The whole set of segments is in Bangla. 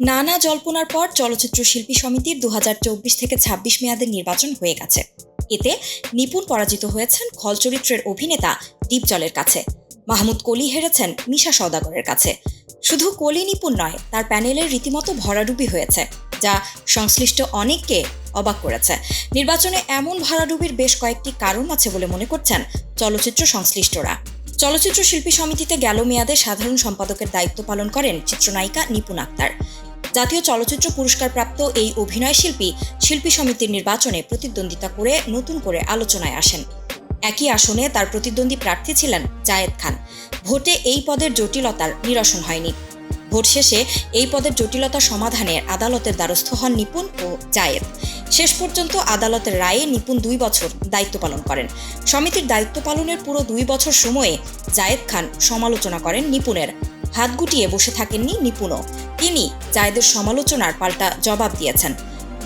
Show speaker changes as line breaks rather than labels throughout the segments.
নানা জল্পনার পর চলচ্চিত্র শিল্পী সমিতির দু হাজার চব্বিশ থেকে ২৬ মেয়াদের নির্বাচন হয়ে গেছে। এতে নিপুণ পরাজিত হয়েছেন খল চরিত্রের অভিনেতা দীপজলের কাছে। মাহমুদ কলি হেরেছেন মিশা সওদাগরের কাছে। শুধু কলি নিপুণ নয়, তার প্যানেলের রীতিমতো ভরাডুবি হয়েছে, যা সংশ্লিষ্ট অনেককে অবাক করেছে। নির্বাচনে এমন ভরাডুবির বেশ কয়েকটি কারণ আছে বলে মনে করছেন চলচ্চিত্র সংশ্লিষ্টরা। চলচ্চিত্র শিল্পী সমিতিতে গেল মেয়াদে সাধারণ সম্পাদকের দায়িত্ব পালন করেন চিত্রনায়িকা নিপুণ আক্তার। জাতীয় চলচ্চিত্র পুরস্কারপ্রাপ্ত এই অভিনয় শিল্পী শিল্পী সমিতির নির্বাচনে প্রতিদ্বন্দ্বিতা করে নতুন করে আলোচনায় আসেন। একই আসনে তার প্রতিদ্বন্দ্বী প্রার্থী ছিলেন জায়েদ খান। ভোটে এই পদের জটিলতার নিরসন হয়নি। ভোট শেষে এই পদের জটিলতা সমাধানে আদালতের দ্বারস্থ হন নিপুণ ও জায়েদ। শেষ পর্যন্ত আদালতের রায়ে নিপুণ দুই বছর দায়িত্ব পালন করেন। সমিতির দায়িত্ব পালনের পুরো দুই বছর সময়ে জায়েদ খান সমালোচনা করেন নিপুণের। হাত গুটিয়ে বসে থাকেননি নিপুণও। তিনি জায়েদের সমালোচনার পাল্টা জবাব দিয়েছেন।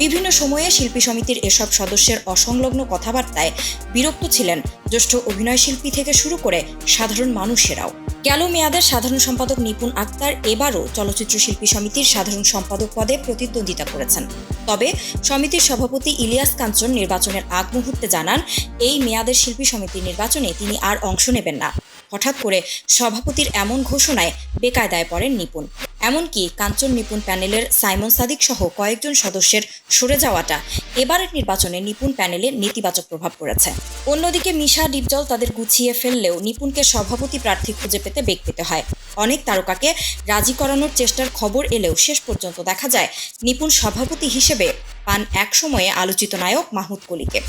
বিভিন্ন সময়ে শিল্পী সমিতির এসব সদস্যের অসংলগ্ন কথাবার্তায় বিরক্ত ছিলেন জ্যেষ্ঠ অভিনয়শিল্পী থেকে শুরু করে সাধারণ মানুষেরাও। গেল মেয়াদের সাধারণ সম্পাদক নিপুণ আক্তার এবারও চলচ্চিত্র শিল্পী সমিতির সাধারণ সম্পাদক পদে প্রতিদ্বন্দ্বিতা করেছেন। তবে সমিতির সভাপতি ইলিয়াস কাঞ্চন নির্বাচনের আগ মুহূর্তে জানান, এই মেয়াদের শিল্পী সমিতির নির্বাচনে তিনি আর অংশ নেবেন না। হঠাৎ করে সভাপতির এমন ঘোষণায় বেকায়দায় পড়েন নিপুণ। এমনকি কাঞ্চন নিপুণ প্যানেলের সাইমন সাদিক সহ কয়েকজন সদস্যের সরে যাওয়াটা এবারের নির্বাচনে নিপুণ প্যানেলে নেতিবাচক প্রভাব পড়েছে। অন্যদিকে মিশা ডিপজল তাদের গুছিয়ে ফেললেও নিপুণকে সভাপতি প্রার্থী খুঁজে পেতে বেগ পেতে হয়। অনেক তারকাকে রাজি করানোর চেষ্টার খবর এলেও শেষ পর্যন্ত দেখা যায়, নিপুণ সভাপতি হিসেবে পান এক সময়ে আলোচিত নায়ক মাহমুদ কলিকে।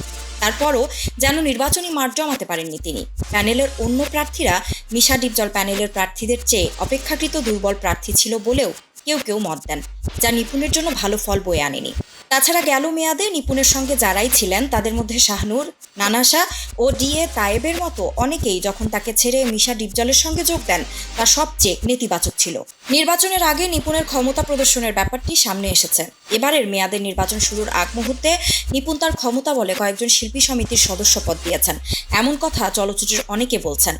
তারপরও যেন নির্বাচনী মাঠ জমাতে পারেননি তিনি। প্যানেলের অন্য প্রার্থীরা মিশা ডিপজল প্যানেলের প্রার্থীদের চেয়ে অপেক্ষাকৃত দুর্বল প্রার্থী ছিল বলেও কেউ কেউ মত দেন, যা নিপুণের জন্য ভালো ফল বয়ে আনেনি। তাছাড়া গেল মেয়াদে নিপুণের সঙ্গে যারাই ছিলেন, তাদের মধ্যে শাহনুর নানাশা ও ডিএ তায়েবের মতো অনেকেই যখন তাকে ছেড়ে মিশা ডিপজলের সঙ্গে যোগ দেন, তা সবচেয়ে নেতিবাচক ছিল। নির্বাচনের আগে নিপুণের ক্ষমতা প্রদর্শনের ব্যাপারটি সামনে এসেছে। এবারের মেয়াদের নির্বাচন শুরুর আগ মুহূর্তে নিপুণ তার ক্ষমতা বলে কয়েকজন শিল্পী সমিতির সদস্য পদ দিয়েছেন। এমন কথা চলচ্চিত্রের অনেকে বলছেন।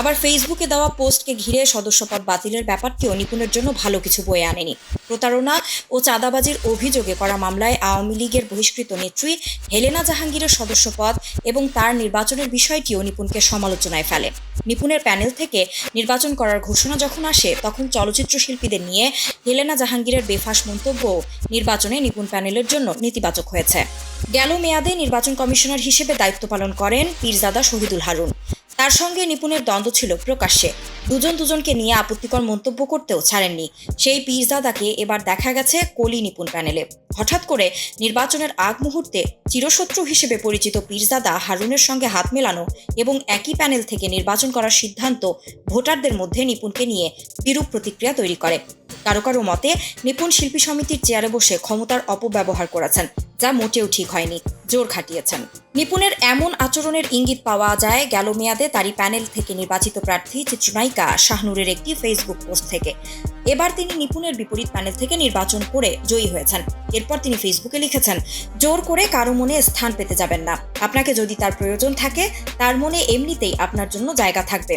আবার ফেসবুকে দেওয়া পোস্টকে ঘিরে সদস্যপদ বাতিলের ব্যাপারটিও নিপুণের জন্য ভালো কিছু বয়ে আনেনি। প্রতারণা ও চাঁদাবাজির অভিযোগে করা মামলায় আওয়ামী লীগের বহিষ্কৃত নেত্রী হেলেনা জাহাঙ্গীরের সদস্যপদ এবং তার নির্বাচনের বিষয়টিও নিপুণকে সমালোচনায় ফেলে। নিপুণের প্যানেল থেকে নির্বাচন করার ঘোষণা যখন আসে, তখন চলচ্চিত্র শিল্পীদের নিয়ে হেলেনা জাহাঙ্গীরের বেফাস মন্তব্য নির্বাচনে নিপুণ প্যানেলের জন্য নেতিবাচক হয়েছে। গেল মেয়াদে নির্বাচন কমিশনার হিসেবে দায়িত্ব পালন করেন পীরজাদা শহীদুল হারুন। তার সঙ্গে নিপুণের দ্বন্দ্ব ছিল প্রকাশ্যে। দুজন দুজনকে নিয়ে আপত্তিকর মন্তব্য করতেও ছাড়েননি। সেই পীরজাদাকে এবার দেখা গেছে কলি নিপুণ প্যানেলে। হঠাৎ করে নির্বাচনের আগ মুহূর্তে চিরশত্রু হিসেবে পরিচিত পীরজাদা হারুনের সঙ্গে হাত মেলানো এবং একই প্যানেল থেকে নির্বাচন করার সিদ্ধান্ত ভোটারদের মধ্যে নিপুণকে নিয়ে বিরূপ প্রতিক্রিয়া তৈরি করে। কারও কারও মতে, নিপুণ শিল্পী সমিতির চেয়ারে বসে ক্ষমতার অপব্যবহার করেছেন, যা মোটেও ঠিক হয়নি। জোর খাটিয়েছেন। নিপুণের এমন আচরণের ইঙ্গিত পাওয়া যায় গেল মেয়াদে তারই প্যানেল থেকে নির্বাচিত প্রার্থী চিত্রনায়িকা শাহনুরের একটি ফেসবুক পোস্ট থেকে। এবার তিনি নিপুণের বিপরীত প্যানেল থেকে নির্বাচন করে জয়ী হয়েছেন। এরপর তিনি ফেসবুকে লিখেছেন, জোর করে কারও মনে স্থান পেতে যাবেন না। আপনাকে যদি তার প্রয়োজন থাকে, তার মনে এমনিতেই আপনার জন্য জায়গা থাকবে।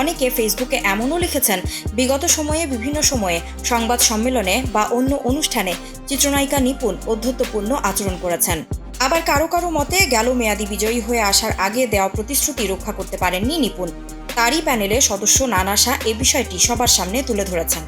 অনেকে ফেসবুকে এমনও লিখেছেন, বিগত সময়ে বিভিন্ন সময়ে সংবাদ সম্মেলনে বা অন্য অনুষ্ঠানে চিত্রনায়িকা নিপুণ অধ্যত্বপূর্ণ আচরণ করেছেন। আবার কারও কারও মতে গেল মেয়াদি বিজয়ী হয়ে আসার আগে দেওয়া প্রতিশ্রুতি রক্ষা করতে পারেননি নিপুণ। তারই প্যানেলে সদস্য নানাশা এ বিষয়টি সবার সামনে তুলে ধরেছেন।